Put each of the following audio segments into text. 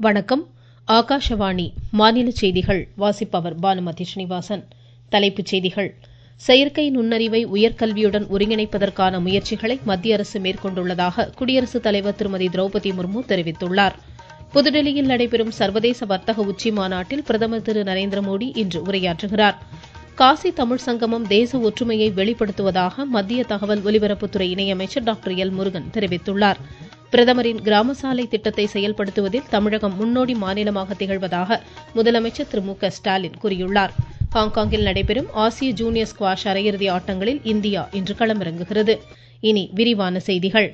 வணக்கம். ஆகாஷவாணி மாநில செய்திகள் வாசிப்பவர் பானுமதி ஸ்ரீனிவாசன். தலைப்புச் செய்திகள். செயற்கை நுண்ணறிவை உயர்கல்வியுடன் ஒருங்கிணைப்பதற்கான முயற்சிகளை மத்திய அரசு மேற்கொண்டுள்ளதாக குடியரசுத் தலைவர் திருமதி திரௌபதி முர்மு தெரிவித்துள்ளார். புதுடெல்லியில் நடைபெறும் சர்வதேச வர்த்தக உச்சி மாநாட்டில் பிரதமர் திரு நரேந்திர மோடி இன்று உரையாற்றுகிறார். காசி தமிழ் சங்கமம் தேச ஒற்றுமையை வெளிப்படுத்துவதாக மத்திய தகவல் ஒலிபரப்புத்துறை இணையமைச்சர் டாக்டர் எல் முருகன் தெரிவித்துள்ளார். பிரதமரின் கிராம சாலை திட்டத்தை செயல்படுத்துவதில் தமிழகம் முன்னோடி மாநிலமாக திகழ்வதாக முதலமைச்சர் திரு மு க ஸ்டாலின் கூறியுள்ளார். ஹாங்காங்கில் நடைபெறும் ஆசிய ஜூனியர் ஸ்குவாஷ் அரையிறுதி ஆட்டங்களில் இந்தியா இன்று களமிறங்குகிறது. இனி விரிவான செய்திகள்.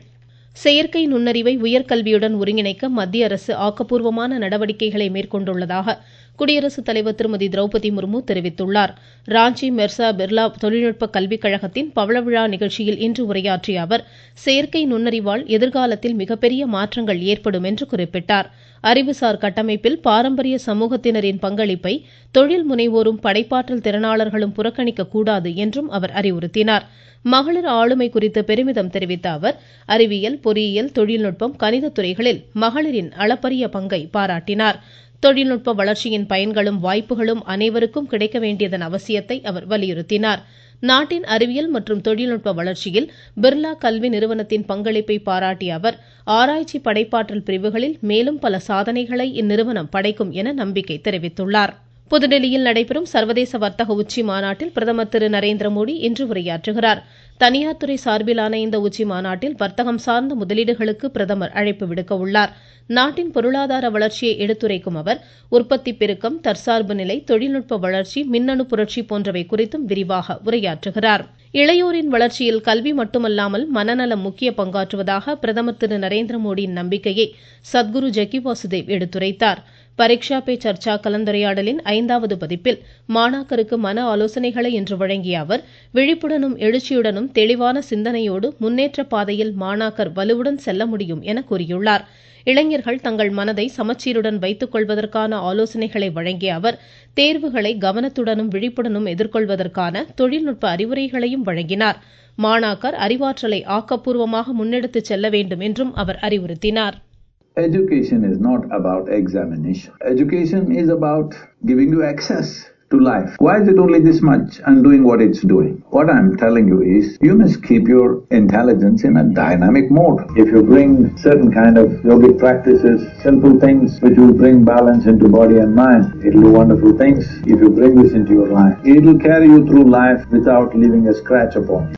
செயற்கை நுண்ணறிவை உயர்கல்வியுடன் ஒருங்கிணைக்க மத்திய அரசு ஆக்கப்பூர்வமான நடவடிக்கைகளை மேற்கொண்டுள்ளதாக குடியரசுத் தலைவர் திருமதி திரௌபதி முர்மு தெரிவித்துள்ளார். ராஞ்சி மெர்சா பிர்லா தொழில்நுட்ப கல்விக் கழகத்தின் பவளவிழா நிகழ்ச்சியில் இன்று உரையாற்றிய அவர் செயற்கை நுண்ணறிவால் எதிர்காலத்தில் மிகப்பெரிய மாற்றங்கள் ஏற்படும் என்று குறிப்பிட்டார். அறிவுசார் கட்டமைப்பில் பாரம்பரிய சமூகத்தினரின் பங்களிப்பை தொழில் முனைவோரும் படைப்பாற்றல் திறனாளர்களும் புறக்கணிக்க கூடாது என்றும் அவர் அறிவுறுத்தினார். மகளிர் ஆளுமை குறித்து பெருமிதம் தெரிவித்த அவர் அறிவியல் பொறியியல் தொழில்நுட்பம் கணித துறைகளில் மகளிரின் அளப்பரிய பங்கை பாராட்டினார். தொழில்நுட்ப வளர்ச்சியின் பயன்களும் வாய்ப்புகளும் அனைவருக்கும் கிடைக்க வேண்டியதன் அவசியத்தை அவர் வலியுறுத்தினார். நாட்டின் அறிவியல் மற்றும் தொழில்நுட்ப வளர்ச்சியில் பிர்லா கல்வி நிறுவனத்தின் பங்களிப்பை பாராட்டிய அவர் ஆராய்ச்சி படைப்பாற்றல் பிரிவுகளில் மேலும் பல சாதனைகளை இந்நிறுவனம் படைக்கும் என நம்பிக்கை தெரிவித்துள்ளார். புதுடெல்லியில் நடைபெறும் சர்வதேச வர்த்தக உச்சி மாநாட்டில் பிரதமர் திரு நரேந்திர மோடி இன்று உரையாற்றுகிறார். தனியார் துறை சார்பிலான இந்த உச்சி மாநாட்டில் வர்த்தகம் சார்ந்த முதலீடுகளுக்கு பிரதமர் அழைப்பு விடுக்க உள்ளார். நாட்டின் பொருளாதார வளர்ச்சியை எடுத்துரைக்கும் அவர் உற்பத்தி பெருக்கம் தற்சார்பு நிலை தொழில்நுட்ப வளர்ச்சி மின்னணு புரட்சி போன்றவை குறித்தும் விரிவாக உரையாற்றுகிறார். இளையோரின் வளர்ச்சியில் கல்வி மட்டுமல்லாமல் மனநலம் முக்கிய பங்காற்றுவதாக பிரதமர் திரு நரேந்திர மோடியின் நம்பிக்கையை சத்குரு ஜக்கி வாசுதேவ் எடுத்துரைத்தார். பரீட்சா பே சர்ச்சா கலந்துரையாடலின் ஐந்தாவது பதிப்பில் மாணாக்கருக்கு மன ஆலோசனைகளை இன்று வழங்கிய அவர் விழிப்புடனும் எழுச்சியுடனும் தெளிவான சிந்தனையோடு முன்னேற்ற பாதையில் மாணாக்கர் வலுவுடன் செல்ல முடியும் என கூறியுள்ளார். இளைஞர்கள் தங்கள் மனதை சமச்சீருடன் வைத்துக் கொள்வதற்கான ஆலோசனைகளை வழங்கிய அவர் தேர்வுகளை கவனத்துடனும் விழிப்புடனும் எதிர்கொள்வதற்கான தொழில்நுட்ப அறிவுரைகளையும் வழங்கினார். மாணாக்கர் அறிவாற்றலை ஆக்கப்பூர்வமாக முன்னெடுத்துச் செல்ல வேண்டும் என்றும் அவர் அறிவுறுத்தினார். Education is not about examination. Education is about giving you access to life. Why is it only this much and doing what it's doing? What I'm telling you is you must keep your intelligence in a dynamic mode. If you bring certain kind of yogic practices, simple things which will bring balance into body and mind, it'll do wonderful things. If you bring this into your life, it'll carry you through life without leaving a scratch upon you.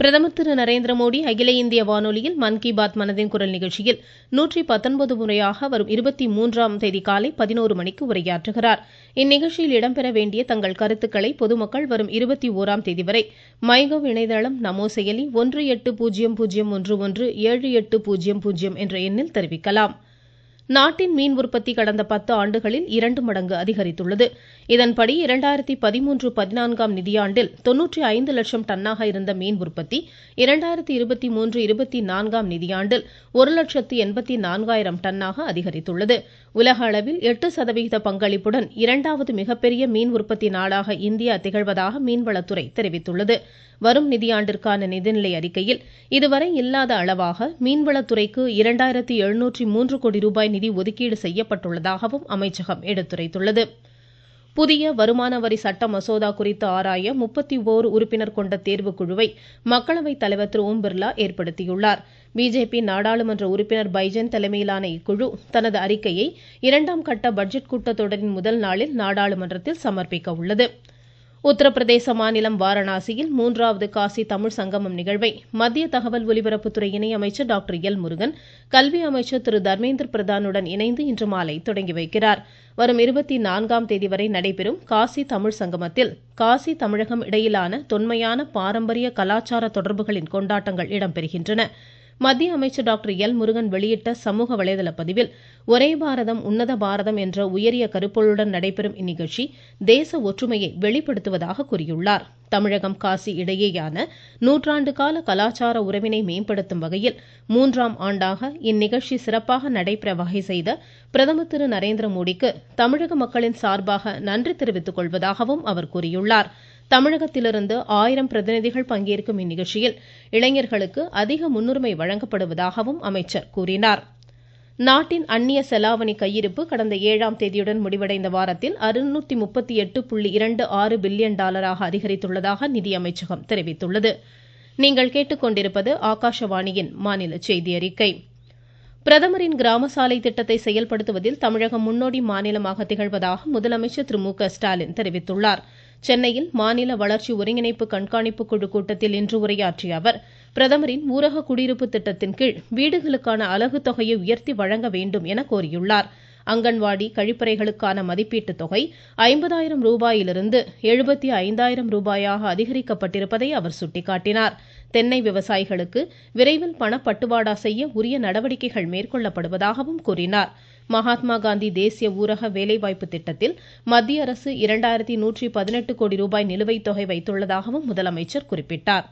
பிரதமர் திரு நரேந்திர மோடி அகில இந்திய வானொலியில் மன் கி பாத் மனதின் குரல் நிகழ்ச்சியில் நூற்றி பத்தொன்பது முறையாக வரும் இருபத்தி மூன்றாம் தேதி காலை பதினோரு மணிக்கு உரையாற்றுகிறார். இந்நிகழ்ச்சியில் இடம்பெற வேண்டிய தங்கள் கருத்துக்களை பொதுமக்கள் வரும் இருபத்தி ஓராம் தேதி வரை மைகவ் இணையதளம் நமோ செயலி ஒன்று எட்டு பூஜ்ஜியம் பூஜ்ஜியம் ஒன்று ஒன்று ஏழு எட்டு பூஜ்ஜியம் பூஜ்ஜியம் என்ற எண்ணில் தெரிவிக்கலாம். நாட்டின் மீன் உற்பத்தி கடந்த பத்து ஆண்டுகளில் இரண்டு மடங்கு அதிகரித்துள்ளது. இதன்படி இரண்டாயிரத்தி பதிமூன்று பதினான்காம் நிதியாண்டில் தொன்னூற்றி ஐந்து லட்சம் டன்னாக இருந்த மீன் உற்பத்தி இரண்டாயிரத்தி இருபத்தி மூன்று இருபத்தி நான்காம் நிதியாண்டில் ஒரு லட்சத்து எண்பத்தி நான்காயிரம் டன்னாக அதிகரித்துள்ளது. உலக அளவில் எட்டு சதவிகித பங்களிப்புடன் இரண்டாவது மிகப்பெரிய மீன் உற்பத்தி நாடாக இந்தியா திகழ்வதாக மீன்வளத்துறை தெரிவித்துள்ளது. வரும் நிதியாண்டிற்கான நிதிநிலை அறிக்கையில் இதுவரை இல்லாத அளவாக மீன்வளத்துறைக்கு இரண்டாயிரத்தி எழுநூற்றி மூன்று கோடி ரூபாய் நிதி ஒதுக்கீடு செய்யப்பட்டுள்ளதாகவும் அமைச்சகம் எடுத்துரைத்துள்ளது. புதிய வருமான வரி சட்ட மசோதா குறித்து ஆராய முப்பத்தி ஓர் உறுப்பினர் கொண்ட தேர்வுக்குழுவை மக்களவைத் தலைவர் திரு ஓம் பிர்லா ஏற்படுத்தியுள்ளார். பிஜேபி நாடாளுமன்ற உறுப்பினர் பைஜன் தலைமையிலான இக்குழு தனது அறிக்கையை இரண்டாம் கட்ட பட்ஜெட் கூட்டத்தொடரின் முதல் நாளில் நாடாளுமன்றத்தில் சமர்ப்பிக்க உள்ளது. உத்தரப்பிரதேச மாநிலம் வாரணாசியில் மூன்றாவது காசி தமிழ் சங்கமம் நிகழ்வை மத்திய தகவல் ஒலிபரப்புத்துறை இணையமைச்சர் டாக்டர் எல் முருகன் கல்வி அமைச்சர் திரு தர்மேந்திர பிரதானுடன் இணைந்து இன்று மாலை தொடங்கி வைக்கிறார். வரும் இருபத்தி நான்காம் தேதி வரை நடைபெறும் காசி தமிழ் சங்கமத்தில் காசி தமிழகம் இடையிலான தொன்மையான பாரம்பரிய கலாச்சார தொடர்புகளின் கொண்டாட்டங்கள் இடம்பெறுகின்றன. மத்திய அமைச்சர் டாக்டர் எல் முருகன் வெளியிட்ட சமூக வலைதள பதிவில் ஒரே பாரதம் உன்னத பாரதம் என்ற உயரிய கருப்பொருளுடன் நடைபெறும் இந்நிகழ்ச்சி தேச ஒற்றுமையை வெளிப்படுத்துவதாக கூறியுள்ளார். தமிழகம் காசி இடையேயான நூற்றாண்டு கால கலாச்சார உறவினை மேம்படுத்தும் வகையில் மூன்றாம் ஆண்டாக இந்நிகழ்ச்சி சிறப்பாக நடைபெற வகை செய்த பிரதமர் திரு நரேந்திர மோடிக்கு தமிழக மக்களின் சார்பாக நன்றி தெரிவித்துக் கொள்வதாகவும் அவர் கூறியுள்ளார். தமிழகத்திலிருந்து ஆயிரம் பிரதிநிதிகள் பங்கேற்கும் இந்நிகழ்ச்சியில் இளைஞர்களுக்கு அதிக முன்னுரிமை வழங்கப்படுவதாகவும் அமைச்சர் கூறினார். நாட்டின் அந்நிய செலாவணி கையிருப்பு கடந்த ஏழாம் தேதியுடன் முடிவடைந்த வாரத்தில் அறுநூத்தி முப்பத்தி எட்டு புள்ளி இரண்டு ஆறு பில்லியன் டாலராக அதிகரித்துள்ளதாக நிதியமைச்சகம் தெரிவித்துள்ளது. நீங்கள் கேட்டுக்கொண்டிருப்பது ஆகாஷவாணியின் மாநில செய்தி அறிக்கை பிரதமரின் கிராம சாலை திட்டத்தை செயல்படுத்துவதில் தமிழகம் முன்னோடி மாநிலமாக திகழ்வதாக முதலமைச்சர் திரு மு க ஸ்டாலின் தெரிவித்துள்ளார். சென்னையில் மாநில வளர்ச்சி ஒருங்கிணைப்பு கண்காணிப்பு குழு கூட்டத்தில் இன்று உரையாற்றிய அவர் பிரதமரின் ஊரக குடியிருப்பு திட்டத்தின் கீழ் வீடுகளுக்கான அலகு தொகையை உயர்த்தி வழங்க வேண்டும் என கோரியுள்ளார். அங்கன்வாடி கழிப்பறைகளுக்கான மதிப்பீட்டு தொகை ஐம்பதாயிரம் ரூபாயிலிருந்து எழுபத்தி ஐந்தாயிரம் ரூபாயாக அதிகரிக்கப்பட்டிருப்பதை அவர் சுட்டிக்காட்டினார். தென்னை விவசாயிகளுக்கு விரைவில் பணப்பட்டுவாடா செய்ய உரிய நடவடிக்கைகள் மேற்கொள்ளப்படுவதாகவும் கூறினார். மகாத்மா காந்தி தேசிய ஊரக வேலைவாய்ப்பு திட்டத்தில் மத்திய அரசு இரண்டாயிரத்தி நூற்றி பதினெட்டு கோடி ரூபாய் நிலுவைத் தொகை வைத்துள்ளதாகவும் முதலமைச்சர் குறிப்பிட்டார்.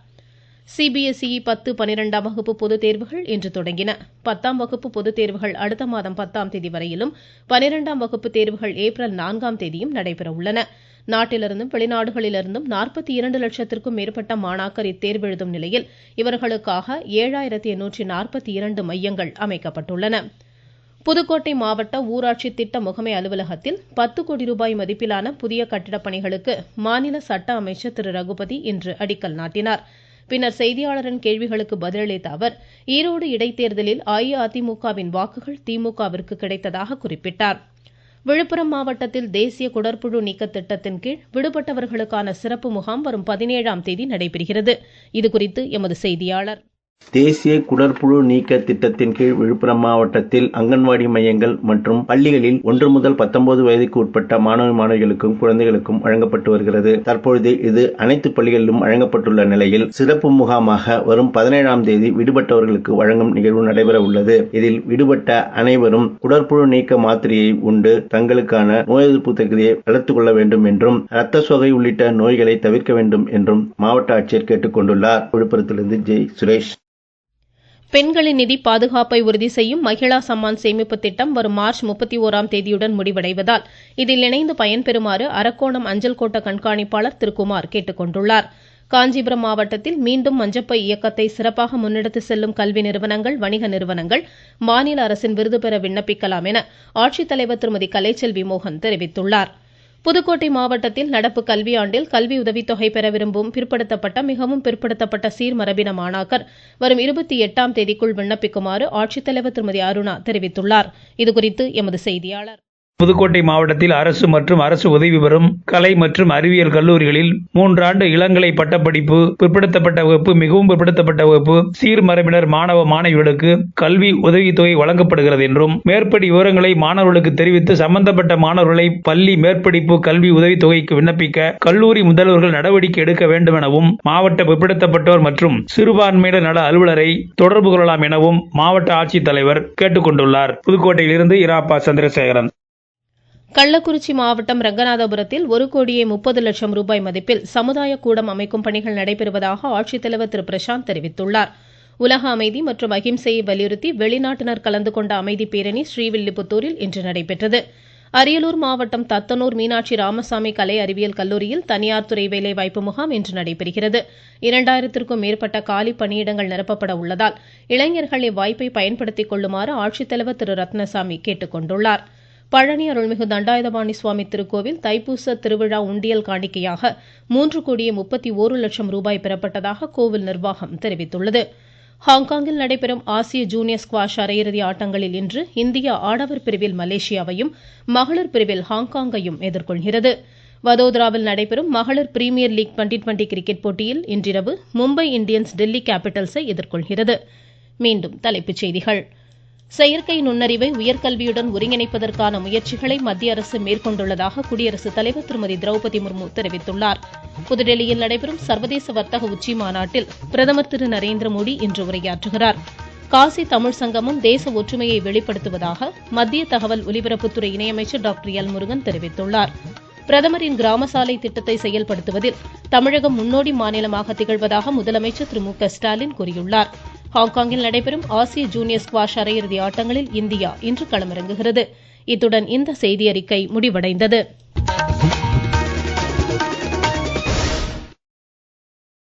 சிபிஎஸ்இ பத்து பனிரெண்டாம் வகுப்பு பொதுத் தேர்வுகள் இன்று தொடங்கின. பத்தாம் வகுப்பு பொதுத் தேர்வுகள் அடுத்த மாதம் பத்தாம் தேதி வரையிலும் பனிரெண்டாம் வகுப்பு தேர்வுகள் ஏப்ரல் நான்காம் தேதியும் நடைபெற உள்ளன. நாட்டிலிருந்தும் வெளிநாடுகளிலிருந்தும் நாற்பத்தி இரண்டு லட்சத்திற்கும் மேற்பட்ட மாணாக்கர் இத்தேர்வு எழுதும் நிலையில் இவர்களுக்காக ஏழாயிரத்தி எண்ணூற்றி நாற்பத்தி இரண்டு மையங்கள் அமைக்கப்பட்டுள்ளன. புதுக்கோட்டை மாவட்ட ஊராட்சி திட்ட முகமை அலுவலகத்தில் பத்து கோடி ரூபாய் மதிப்பிலான புதிய கட்டிடப் பணிகளுக்கு மாநில சட்ட அமைச்சர் திரு. ரகுபதி இன்று அடிக்கல் நாட்டினார். பின்னர் செய்தியாளரின் கேள்விகளுக்கு பதிலளித்த அவர் ஈரோடு இடைத்தேர்தலில் அஇஅதிமுகவின் வாக்குகள் திமுகவிற்கு கிடைத்ததாக குறிப்பிட்டார். விழுப்புரம் மாவட்டத்தில் தேசிய குடற்புழு நீக்க திட்டத்தின் கீழ் விடுபட்டவர்களுக்கான சிறப்பு முகாம் வரும் பதினேழாம் தேதி நடைபெறுகிறது. இதுகுறித்து எமது செய்தியாளர் தேசிய குடற்புழு நீக்க திட்டத்தின் கீழ் விழுப்புரம் மாவட்டத்தில் அங்கன்வாடி மையங்கள் மற்றும் பள்ளிகளில் ஒன்று முதல் பத்தொன்பது வயதுக்கு உட்பட்ட மாணவ மாணவிகளுக்கும் குழந்தைகளுக்கும் வழங்கப்பட்டு வருகிறது. தற்பொழுது இது அனைத்து பள்ளிகளிலும் வழங்கப்பட்டுள்ள நிலையில் சிறப்பு முகாமாக வரும் பதினேழாம் தேதி விடுபட்டவர்களுக்கு வழங்கும் நிகழ்வு நடைபெற உள்ளது. இதில் விடுபட்ட அனைவரும் குடற்புழு நீக்க மாத்திரையை உண்டு தங்களுக்கான நோய் எதிர்ப்பு தகுதியை வளர்த்துக் கொள்ள வேண்டும் என்றும் ரத்த சோகை உள்ளிட்ட நோய்களை தவிர்க்க வேண்டும் என்றும் மாவட்ட ஆட்சியர் கேட்டுக் கொண்டுள்ளார். விழுப்புரத்திலிருந்து ஜெய் சுரேஷ். பெண்களின் நிதி பாதுகாப்பை உறுதி செய்யும் மகிழா சம்மான் சேமிப்பு திட்டம் வரும் மார்ச் முப்பத்தி ஓராம் தேதியுடன் முடிவடைவதால் இதில் இணைந்து பயன்பெறுமாறு அரக்கோணம் அஞ்சல் கோட்ட கண்காணிப்பாளர் திருக்குமார் கேட்டுக் கொண்டுள்ளார். காஞ்சிபுரம் மாவட்டத்தில் மீண்டும் மஞ்சப்பை இயக்கத்தை சிறப்பாக முன்னெடுத்து செல்லும் கல்வி நிறுவனங்கள் வணிக நிறுவனங்கள் மாநில அரசின் விருது பெற விண்ணப்பிக்கலாம் என ஆட்சித்தலைவர் திருமதி கலைச்செல்வி மோகன் தெரிவித்துள்ளார். புதுக்கோட்டை மாவட்டத்தில் நடப்பு கல்வியாண்டில் கல்வி உதவித்தொகை பெற விரும்பும் பிற்படுத்தப்பட்ட மிகவும் பிற்படுத்தப்பட்ட சீர்மரபின மாணாக்கர் வரும் இருபத்தி எட்டாம் தேதிக்குள் விண்ணப்பிக்குமாறு ஆட்சித்தலைவர் திருமதி அருணா தெரிவித்துள்ளார். இதுகுறித்து எமது செய்தியாளர் புதுக்கோட்டை மாவட்டத்தில் அரசு மற்றும் அரசு உதவி பெறும் கலை மற்றும் அறிவியல் கல்லூரிகளில் மூன்றாண்டு இளங்கலை பட்டப்படிப்பு பிற்படுத்தப்பட்ட வகுப்பு மிகவும் பிற்படுத்தப்பட்ட வகுப்பு சீர்மரபினர் மாணவ மாணவிகளுக்கு கல்வி உதவித்தொகை வழங்கப்படுகிறது என்றும் மேற்படி விவரங்களை மாணவர்களுக்கு தெரிவித்து சம்பந்தப்பட்ட மாணவர்களை பள்ளி மேற்படிப்பு கல்வி உதவித்தொகைக்கு விண்ணப்பிக்க கல்லூரி முதல்வர்கள் நடவடிக்கை எடுக்க வேண்டும் எனவும் மாவட்ட பிற்படுத்தப்பட்டோர் மற்றும் சிறுபான்மையினர் நல அலுவலரை தொடர்பு கொள்ளலாம் எனவும் மாவட்ட ஆட்சித்தலைவர் கேட்டுக் கொண்டுள்ளார் புதுக்கோட்டையிலிருந்து இராப்பா சந்திரசேகரன். கள்ளக்குறிச்சி மாவட்டம் ரங்கநாதபுரத்தில் ஒரு கோடியே முப்பது லட்சம் ரூபாய் மதிப்பில் சமுதாய கூடம் அமைக்கும் பணிகள் நடைபெறுவதாக ஆட்சித்தலைவர் திரு. பிரசாந்த் தெரிவித்துள்ளார். உலக அமைதி மற்றும் அகிம்சையை வலியுறுத்தி வெளிநாட்டினர் கலந்து கொண்ட அமைதி பேரணி ஸ்ரீவில்லிபுத்தூரில் இன்று நடைபெற்றது. அரியலூர் மாவட்டம் தத்தனூர் மீனாட்சி ராமசாமி கலை அறிவியல் கல்லூரியில் தனியார் துறை வேலைவாய்ப்பு முகாம் இன்று நடைபெறுகிறது. இரண்டாயிரத்திற்கும் மேற்பட்ட காலி பணியிடங்கள் நிரப்பப்பட உள்ளதால் இளைஞர்கள் இவ்வாய்ப்பை பயன்படுத்திக் கொள்ளுமாறு ஆட்சித்தலைவர் திரு. ரத்னசாமி கேட்டுக் கொண்டுள்ளார். பழனி அருள்மிகு தண்டாயுதபாணி சுவாமி திருக்கோவில் தைப்பூச திருவிழா உண்டியல் காணிக்கையாக மூன்று கோடியே முப்பத்தி ஒரு லட்சம் ரூபாய் பெறப்பட்டதாக கோவில் நிர்வாகம் தெரிவித்துள்ளது. ஹாங்காங்கில் நடைபெறும் ஆசிய ஜூனியர் ஸ்குவாஷ் அரையிறுதி ஆட்டங்களில் இன்று இந்தியா ஆடவர் பிரிவில் மலேசியாவையும் மகளிர் பிரிவில் ஹாங்காங்கையும் எதிர்கொள்கிறது. வதோதராவில் நடைபெறும் மகளிர் premier league twenty twenty cricket போட்டியில் இன்றிரவு மும்பை இந்தியன்ஸ் டெல்லி கேபிட்டல்ஸை எதிர்கொள்கிறது. மீண்டும் தலைப்புச் செய்திகள். செயற்கை நுண்ணறிவை உயர்கல்வியுடன் ஒருங்கிணைப்பதற்கான முயற்சிகளை மத்திய அரசு மேற்கொண்டுள்ளதாக குடியரசுத் தலைவர் திருமதி திரௌபதி முர்மு தெரிவித்துள்ளார். புதுடெல்லியில் நடைபெறும் சர்வதேச வர்த்தக உச்சி மாநாட்டில் பிரதமர் திரு நரேந்திர மோடி இன்று உரையாற்றுகிறார். காசி தமிழ் சங்கமும் தேச ஒற்றுமையை வெளிப்படுத்துவதாக மத்திய தகவல் ஒலிபரப்புத்துறை இணையமைச்சர் டாக்டர் எல் முருகன் தெரிவித்துள்ளார். பிரதமரின் கிராம சாலை திட்டத்தை செயல்படுத்துவதில் தமிழகம் முன்னோடி மாநிலமாக திகழ்வதாக முதலமைச்சர் திரு மு க ஸ்டாலின் கூறியுள்ளார். ஹாங்காங்கில் நடைபெறும் ஆசிய ஜூனியர் ஸ்குவாஷ் அரையிறுதி ஆட்டங்களில் இந்தியா இன்று களமிறங்குகிறது. இத்துடன் இந்த செய்தியறிக்கை முடிவடைந்தது.